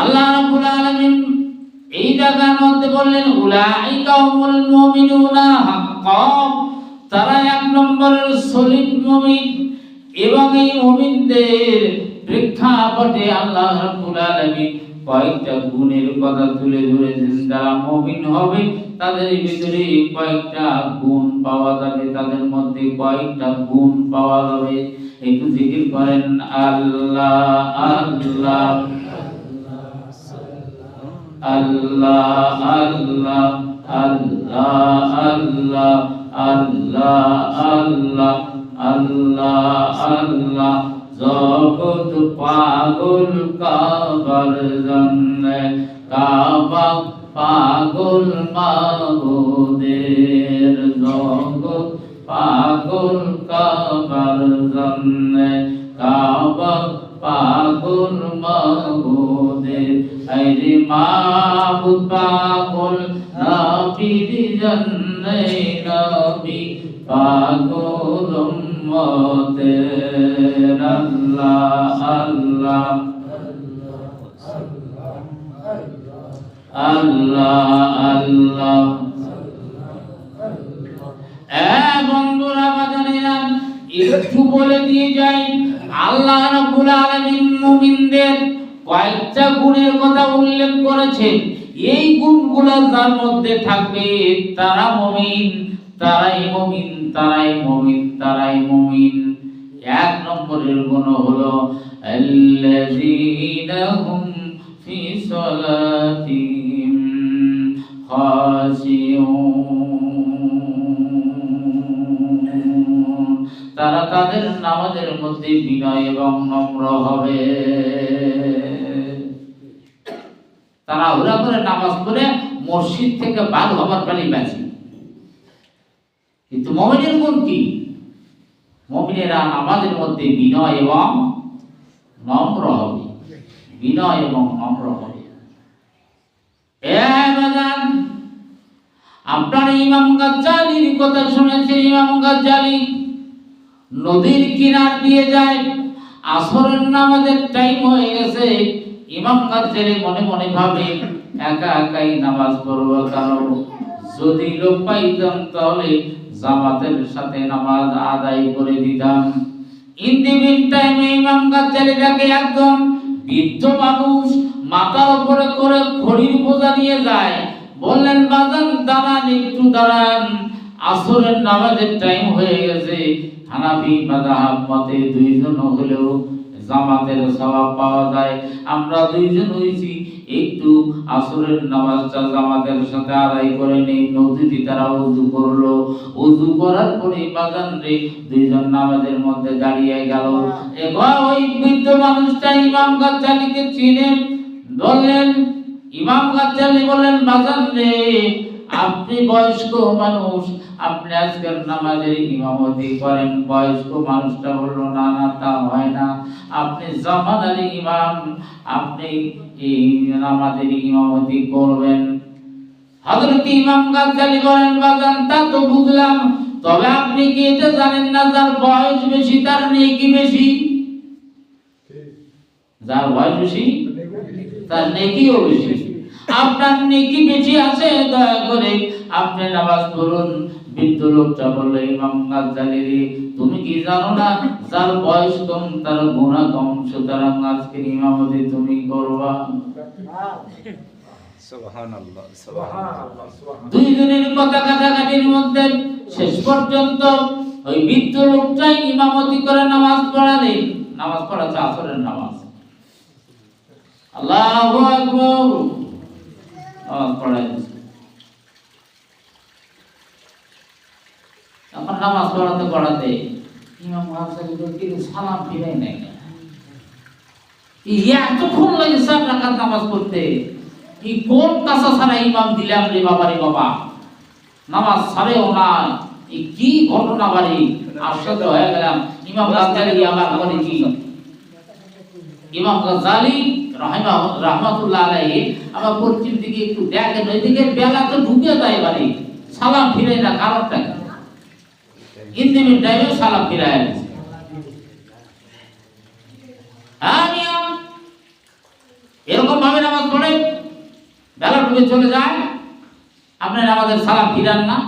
আল্লাহ রাব্বুল আলামিন এই জায়গার মধ্যে বললেন, উলাইকা হুমুল মুমিনুনা হাক্কান তারা এক নম্বরের সলিড মুমিন এবং এই মুমিনদের প্রেক্ষাপটে আল্লাহ রাব্বুল আলামিন কয়েকটা গুণের কথা তুলে ধরেছেন। যারা মুমিন হবে, তাদের ভিতরে কয়েকটা গুণ পাওয়া যাবে। তাদের মধ্যে কয়েকটা গুণ পাওয়া যাবে। একটু জিকির করেন, আল্লাহ আল্লাহ। আল্লাহ আল্লাহ আল্লাহ আল্লাহ আল্লাহ আল্লাহ আল্লাহ আল্লাহ জগৎ পাগল কাবার জন্নে কাবা পাগল মাবুদের জগৎ পাগল কাবার জন্নে কাবা পাগল মাবুদের আইরে মাবুদ পাগল নাবির জন্নে নবী পাগল উম্মতের আল্লাহ আল্লাহ। আল্লাহ আল্লাহ। বন্ধুরা বাজানেরা একটু বলে দিয়ে যাই। আল্লাহ রাব্বুল আলামিন মুমিনদের কয়েকটা গুণের কথা উল্লেখ করেছেন এই গুণগুলো যার মধ্যে থাকবে, তারা মুমিন, তারাই মুমিন তারাই মুমিন তারাই মুমিন। এক নম্বরের গুণ হলো, আল্লাযীনা হুম ফি সালাতিহিম তারা তাদের নামাজের মধ্যে বিনয় এবং নম্র হবে। তারা হুরা করে নামাজ পড়ে মসজিদ থেকে বাদ হবার পালি বাঁচে কিন্তু মমিনের গুণ কি? মমিনেরা নামাজের মধ্যে বিনয় এবং নম্র হবে। বিনয় এবং নম্র হবে। আপনার ইমাম গাজ্জালির কথা শুনেছেন ইমাম গাজ্জালি? নদীর কিনার দিয়ে যায়, আসরের নামাজের টাইম হয়ে গেছে। ইমাম মনে মনে ভাবে, একা একাই নামাজ পড়ব যদি লোক পাইতাম তাহলে জামাতের সাথে নামাজ আদায় করে দিতাম। ইন দি মিন টাইমে ইমাম একদম বৃদ্ধ মানুষ, মাথার উপরে করে খড়ির বোঝা নিয়ে যায়। বললেন, বাজান, দাঁড়ান, একটু দাঁড়ান। আসরের নামাজের টাইম হয়ে গেছে। হানাফি মাযহাব মতে দুইজন হলেও জামাতের সওয়াব পাওয়া যায়। আমরা দুইজন হয়েছি। একটু আসরের নামাজটা জামাতের সাথে আদায় করে নেই। নদীটি তারা উজু করল। উজু করার পরে বাগান রে দুইজন নামাজের মধ্যে দাঁড়িয়ে গেল। এবার ওই বৃদ্ধ মানুষটা ইমাম গাজ্জালিকে চিনে, বললেন, ইমাম গাজ্জালি বললেন বাগান রে আপনি বয়স্ক মানুষ আপনি আজকের নামাজের ইমামতি করেন বয়স্ক মানুষটা বলল না না তা হয় না। আপনি জামানার ইমাম আপনি এই নামাজের ইমামতি করবেন। হযরত ইমাম গাজ্জালি বলেন বাজান তা তো বুঝলাম তবে আপনি কি এটা জানেন না যার বয়স বেশি তার নেকি বেশি? যার বয়স বেশি তার নেকিও বেশি। আপনার নেকি বেশি আছে দয়া করে আপনি নামাজ পড়ুন বৃদ্ধ লোকটা বলল ইমাম গাজ্জালি তুমি কি জানো না যার বয়স কম তার গুণা কম সুতরাং আজকের ইমামতি তুমি করবা? দুইজনের কথা কাটাকাটির মধ্যে শেষ পর্যন্ত ওই বৃদ্ধ লোকটাই ইমামতি করে নামাজ পড়ালে নামাজ পড়াচ্ছে আসরের নামাজ। আল্লাহু আকবার। এখন নামাজ পড়াতে পড়াতে ইমাম কি সালাম ফিরাই নাই এতক্ষণ লাগে রাকাত নামাজ পড়তে? এই কোন কাঁচা ছাড়া ইমাম দিলাম রে বাবা রে বাবা? নামাজ ছাড়েও না কি ঘটনা বাড়ি? আশ্চর্য হয়ে গেলাম। ইমাম গাজ্জালি আমার করে কি? ইমাম গাজ্জালি রাহিমা রাহমাতুল্লাহ আলাইহি আমার পশ্চিম দিকে একটু দেখেন, ওইদিকে বেলা তো ঢুকে যায় বাড়ি। সালাম ফিরে না কারণটা ইন্দিমিন টাইমে সালাম ফিরায় গেছে হ্যাঁ এরকম ভাবে নামাজ ডুবে চলে যায়, আপনি আমাদের সালাম ফিরান না।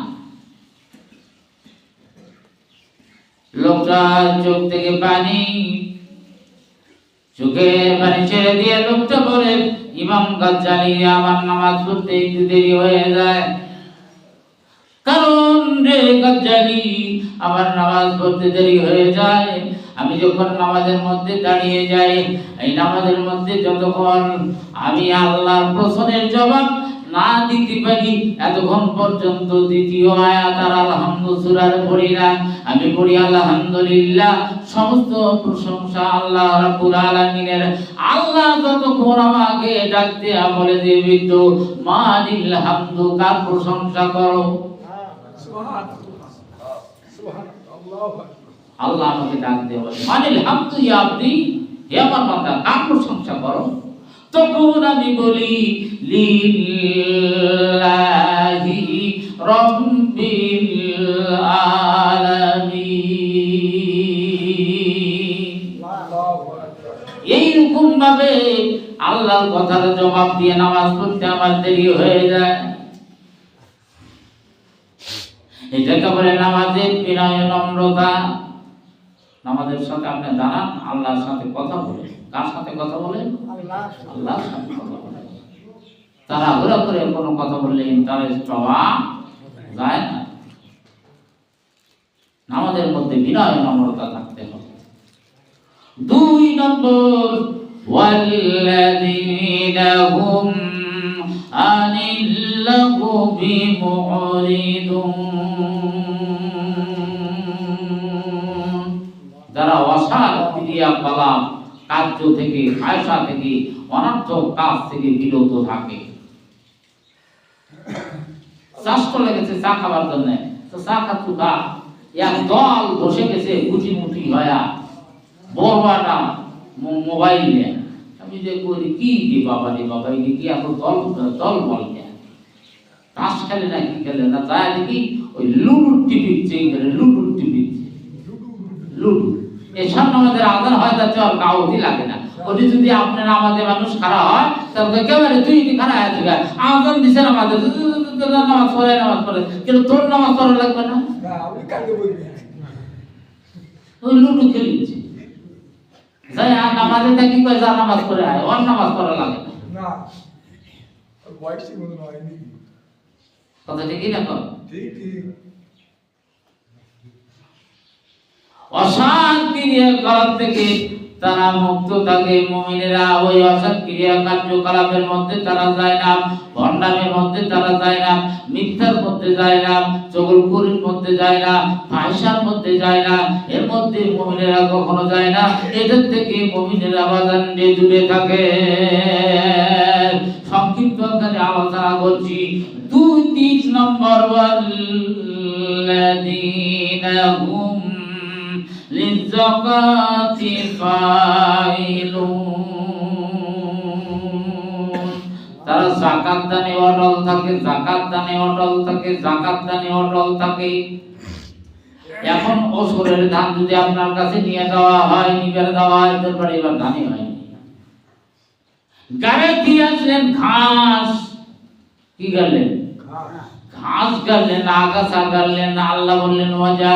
লোকটা চোখ থেকে পানি চোখে পানি ছেড়ে দিয়ে লোকটা বলে ইমাম গাজ্জালি আমার নামাজ পড়তে একটু দেরি হয়ে যায়। কারণ রে গাজ্জালি আমার নামাজ পড়তে দেরি হয়ে যায়। আমি যখন নামাজের মধ্যে দাঁড়িয়ে যাই, এই নামাজের মধ্যে যতক্ষণ আমি আল্লাহর প্রশ্নের জবাব না দিতে পারি, এতক্ষণ পর্যন্ত দ্বিতীয় আয়াত আর আলহামদু সূরার পড়ি না। আমি পড়ি আলহামদুলিল্লাহ, সমস্ত প্রশংসা আল্লাহ রাব্বুল আলামিনের। আল্লাহ যতক্ষণ আমাকে ডাক দেয়া বলে যে বিদ্যু মালিল হামদু কার প্রশংসা করো। আল্লাহ আমাকে ডাক দিয়ে বলে, মানিল হামদু ইয়া আব্দি, হে আমার বান্দা কার প্রশংসা করো? তখন আমি বলি, লিল্লাহি রাব্বিল আলামিন। এইরকম ভাবে আল্লাহর কথার জবাব দিয়ে নামাজ পড়তে আমার দেরি হয়ে যায়। এটাকে বলে নামাজের বিনয় নম্রতা। নামাজের সাথে আপনি দাঁড়ান, আল্লাহর সাথে কথা বলেন। কার সাথে কথা বলেন আল্লাহর সাথে কথা বলেন তারা ঘোরা করে কোনো কথা বললে ইন্টারেস্ট পাওয়া যায় না নামাজের মধ্যে বিনয় নম্রতা থাকতে হবে দুই নম্বর والذين هم عن اللغو معرضون যারা অসার ক্রিয়াকলাপ কার্য থেকে আয়সা থেকে অনর্থক কাজ থেকে বিরত থাকে। চাষ লেগেছে চা খাবার জন্য। তো চা খাচ্ছু খা এক দল বসে গেছে গুটি মুটি হয়া। বড়বাটা মোবাইল নিয়ে। আমি যে করি কি রে বাবা রে বাবা, এই কি এত দল দল বল তাস খেলে না, কি খেলে না তাই দেখি ওই লুডুর টিপিচ্ছে লুডুর টিপিচ্ছে লুডু এসব আমাদের আদান হয় তাতে কাউতি লাগে না। ওটি যদি আপনার আমাদের মানুষ খারাপ হয় তাহলে একেবারে তুই কি খারাপ আছে গা আদান দিছে আমাদের নামাজ পড়ে নামাজ পড়ে। কিন্তু তোর নামাজ পড়া লাগবে না। ওই লুডু খেলিচ্ছে যাই আর নামাজে থাকি কয় যা নামাজ পড়ে আয় ওর নামাজ পড়া লাগে না। না কর অসৎ ক্রিয়াকলাপ থেকে তারা মুক্ত থাকে। মুমিনেরা ওই অসৎ ক্রিয়া কার্যকলাপের মধ্যে তারা যায় না, ভণ্ডামের মধ্যে তারা যায় না, মিথ্যার মধ্যে যায় না চগলখুরির মধ্যে যায় না, ফাহিসার মধ্যে যায় না, এর মধ্যে মুমিনেরা কখনো যায় না। এদের থেকে মুমিনেরা বাজান দূরে থাকে। সংক্ষিপ্ত আকারে আলোচনা করছি। দুই, তিন নম্বর للزكاة فاعلون তারা জাকাত দানে অটল থাকে জাকাত দানে অটল থাকে জাকাত দানে অটল থাকে এখন ওসরের ধান যদি আপনার কাছে নিয়ে যাওয়া হয় নিবের দেওয়া হয় তোর বাড়ি এবার ধানই হয়নি গায়ে দিয়ে আসলেন ঘাস কি করলেন ঘাস গাড়লেন আগাছা গাড়লেন আল্লাহ বললেন ওয়াজা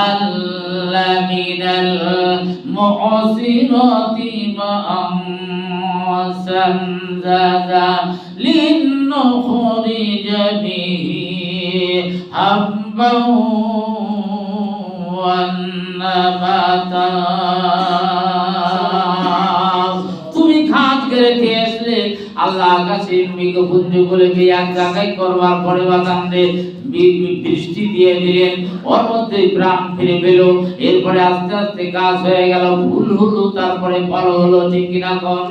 আল্লাহ মিনাল মুহসিনাতি মা'আম সামজাজা লিনুখরিজ বিহি হাব্বান ওয়ান আল্লাহ আকাশে মেঘপুঞ্জ গুলোকে এক জায়গায় করবার পরে বাগানে বৃষ্টি দিয়ে দিলেন। ওর মধ্যে প্রাণ ফিরে পেল। এরপরে আস্তে আস্তে গাছ হয়ে গেল, ফুল হলো, তারপরে ফল হলো, ঠিক কিনা কন?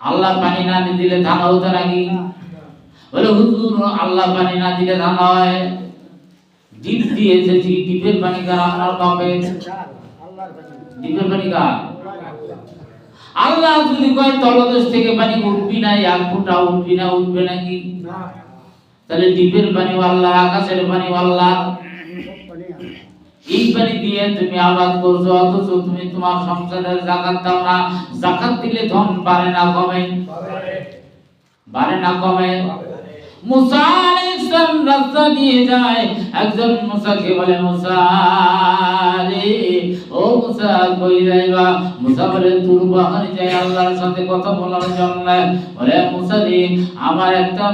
আল্লাহ পানি না দিলে ধান হতো নাকি? বলে, হুজুর, আল্লাহ পানি না দিলে ধান হয়? ডিপ দিয়ে এসেছি, ডিপের পানি কার? আপনার কবে ডিপের পানি কার? আল্লাহ যদি কয় তলদেশ থেকে পানি উঠবি না এক ফুটা উঠবি না উঠবে নাকি? তাহলে দ্বীপের পানি আল্লাহ আকাশের পানি আল্লাহ এই পানি দিয়ে তুমি আবাদ করছ অথচ তুমি তোমার সংসারের জাকাত দাও না। জাকাত দিলে ধন বাড়ে না কমে? বাড়ে। না কমে? মুসা আলাইহিসসালাম রাস্তা দিয়ে যায়। একজন মুসাকে বলে, মুসা রে, ও মুসা কই যাইবা? মুসা বলে, তোর বাহারে যাই আল্লাহর সাথে কথা বলার জন্য। বলে, মুসা রে, আমার একটা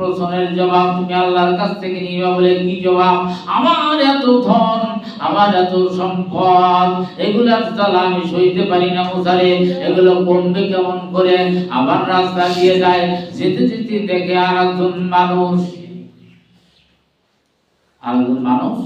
প্রশ্নের জবাব তুমি আল্লাহর কাছ থেকে নিবে বলে কি জবাব? আমার এত ধন, আমার এত সম্পদ এগুলার জ্বালা আমি সইতে পারি না মুসারে এগুলো কমবে কেমন করে আবার রাস্তা দিয়ে যায়? যেতে যেতে দেখে আর একজন মানুষ। আর একজন মানুষ?